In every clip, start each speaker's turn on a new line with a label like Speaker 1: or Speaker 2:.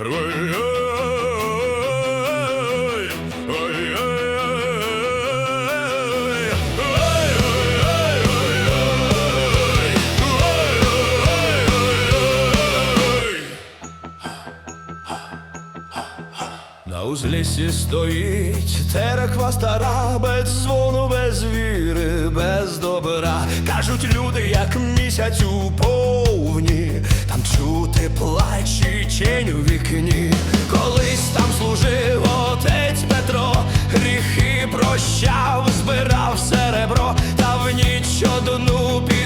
Speaker 1: На узліссі стоїть церква стара, без дзвону, без віри, без добра. Кажуть люди, як місяць у повні, там чути плач і тінь у вікні. Колись там служив отець Петро, гріхи прощав, збирав серебро, та в ніч одну під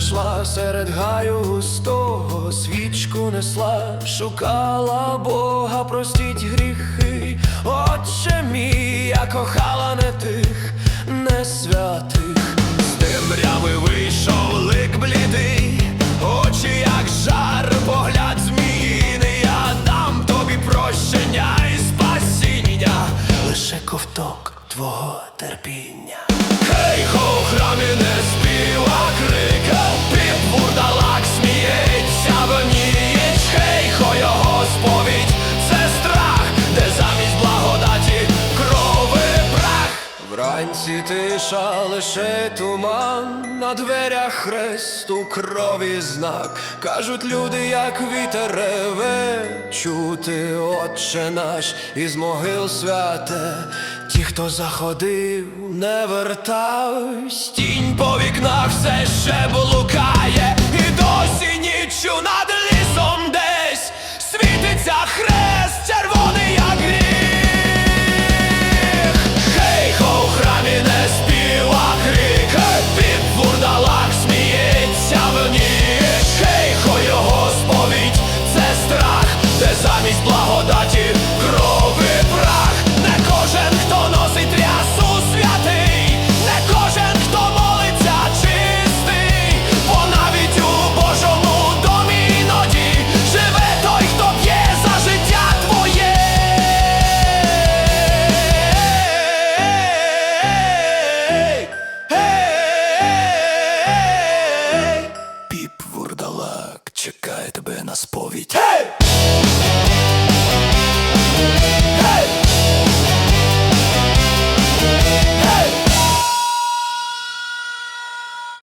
Speaker 1: Дівчина йшла серед гаю густого, свічку несла, шукала Бога, простіть гріхи. Отче мій, я кохала не тих, не святих. З темряви вийшов лик блідий, очі як жар, погляд зміїний, я дам тобі прощення і спасіння, лише ковток твого терпіння. Хей, хо, у храмі не Вранці тиша, лише туман, на дверях хрест у крові знак. Кажуть люди, як вітер реве, чути, отче наш, із могил святе. Ті, хто заходив, не вертавсь, тінь по вікнах все ще блукає. благодаті крови прах, не кожен, хто носить рясу святий, не кожен, хто молиться чистий, бо навіть у Божому домі іноді живе той, хто п'є за життя твоє. Піп вурдалак чекає тебе на сповідь. Hey!